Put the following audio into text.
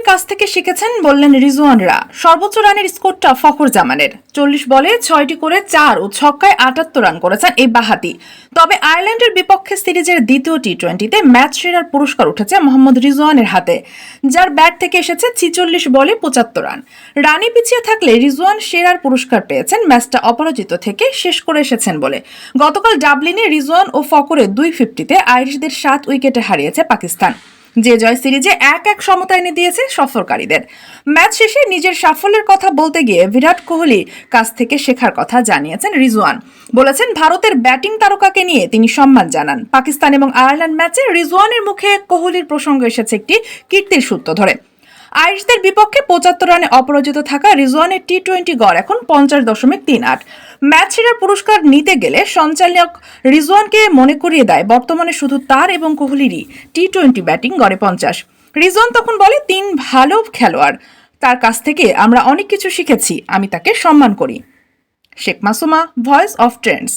কোহলির কাছ থেকে শিখেছেন বললেন রিজওয়ানরা। সর্বোচ্চ রানের স্কোরটা ফখর জামানের। চল্লিশ বলে ছয়টি করে চার ও ছক্কায় আটাত্তর রান করেছেন এই বাহাতি। তবে আয়ারল্যান্ডের বিপক্ষে সিরিজের দ্বিতীয় টি টোয়েন্টিতে ম্যাচ সেরার পুরস্কার উঠেছে মোহাম্মদ রিজওয়ানের হাতে, যার ব্যাট থেকে এসেছে ছিচল্লিশ বলে পঁচাত্তর রান। রানে পিছিয়ে থাকলে রিজওয়ান সেরার পুরস্কার পেয়েছেন ম্যাচটা অপরাজিত থেকে শেষ করে এসেছেন বলে। গতকাল ডাবলিনে রিজওয়ান ও ফকরে দুই ফিফটিতে আইরিশদের সাত উইকেটে হারিয়েছে পাকিস্তান। যে জয় সিরিজে এক এক সমতা এনে দিয়েছে সফরকারীদের। ম্যাচ শেষে নিজের সাফল্যের কথা বলতে গিয়ে বিরাট কোহলি কাছ থেকে শেখার কথা জানিয়েছেন রিজওয়ান। বলেছেন, ভারতের ব্যাটিং তারকাকে নিয়ে তিনি সম্মান জানান। পাকিস্তান এবং আয়ারল্যান্ড ম্যাচে রিজওয়ানের মুখে কোহলির প্রসঙ্গ এসেছে একটি কীর্তির সূত্র ধরে। আইরিশদের বিপক্ষে পঁচাত্তর রানে অপরাজিত থাকা রিজওয়ানের টি টোয়েন্টি গড় এখন পঞ্চাশ দশমিক তিন আট। ম্যাচ সেরার পুরস্কার নিতে গেলে সঞ্চালক রিজওয়ানকে মনে করিয়ে দেয় বর্তমানে শুধু তার এবং কোহলিরই টি টোয়েন্টি ব্যাটিং গড়ে পঞ্চাশ। রিজওয়ান তখন বলে, তিন ভালো খেলোয়াড়। তার কাছ থেকে আমরা অনেক কিছু শিখেছি। আমি তাকে সম্মান করি। Sheikh Masuma voice of trends